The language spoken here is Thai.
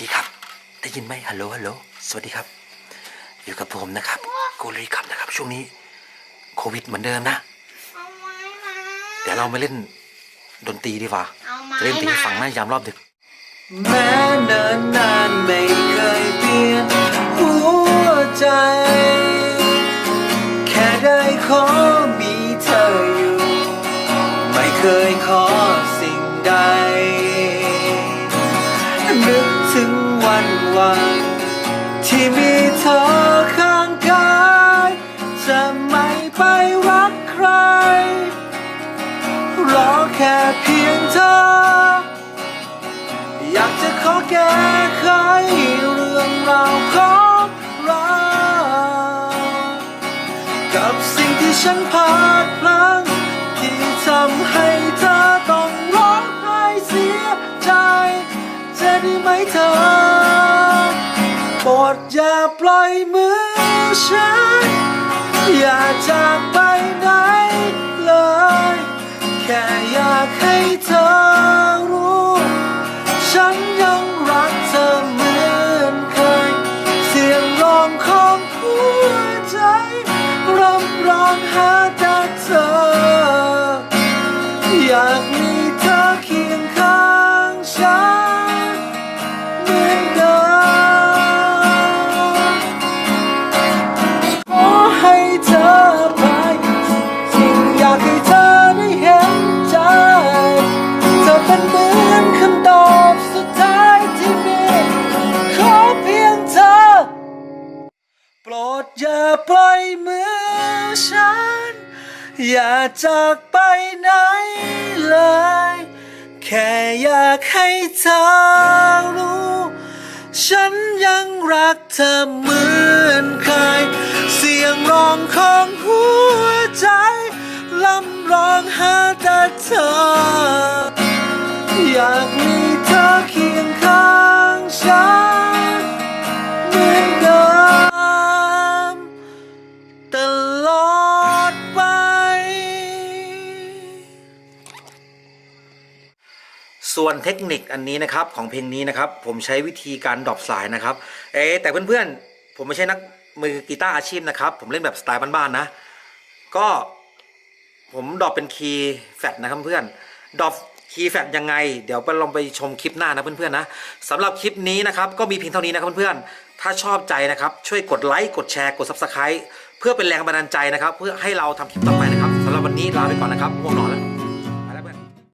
ดีครับ ได้ยินไหมฮัลโหลฮัลโหลสวัสดีครับ อยู่กับผมนะครับโกเลยครับนะครับ ช่วงนี้ โควิดเหมือนเดิมนะเอาไม้มาเดี๋ยวเรามาเล่นดนตรีดีกว่าเอาไม้จะเล่นดนตรีมาให้ฟังหน้ายามรอบดึกแม้เนินนานไม่เคยเปลี่ยนหัวใจ แค่ได้ขอ วัน ที่มีเธอข้างกาย จะไม่ไปรักใคร รอแค่เพียงเธอ อยากจะขอแก้ไขเรื่องราวของเรากับสิ่งที่ฉันพลาดพลั้งที่ทำให้เธอต้องร้องไห้เสียใจ จะได้ไหมเธอ ปรดอย่าปล่อยมือฉัน อย่าจากไปไหนเลย แค่อยากให้เธอ ปล่อยมือฉัน อย่าจากไปไหนเลย แค่อยากให้เธอรู้ ฉันยังรักเธอเหมือนเคย เสียงร้องของหัวใจลำร้องหาแต่เธอ อยากมี ส่วนเทคนิคอันนี้นะครับของเพลงนี้นะครับ ผมใช้วิธีการดรอปสายนะครับ เอ๊แต่เพื่อนๆ ผมไม่ใช่นักมือกีตาร์อาชีพนะครับ ผมเล่นแบบสไตล์บ้านๆนะ ก็ผมดรอปเป็นคีย์แฟดนะครับเพื่อนดรอปคีย์แฟดยังไง เดี๋ยวไปลองไปชมคลิปหน้านะเพื่อนๆนะสำหรับคลิปนี้นะครับก็มีเพียงเท่านี้นะครับเพื่อนๆถ้าชอบใจนะครับ ช่วยกดไลค์กดแชร์กด subscribe เพื่อเป็นแรงบันดาลใจนะครับ เพื่อให้เราทำคลิปต่อไปนะครับสำหรับวันนี้ลาไปก่อนนะครับง่วงนอนแล้ว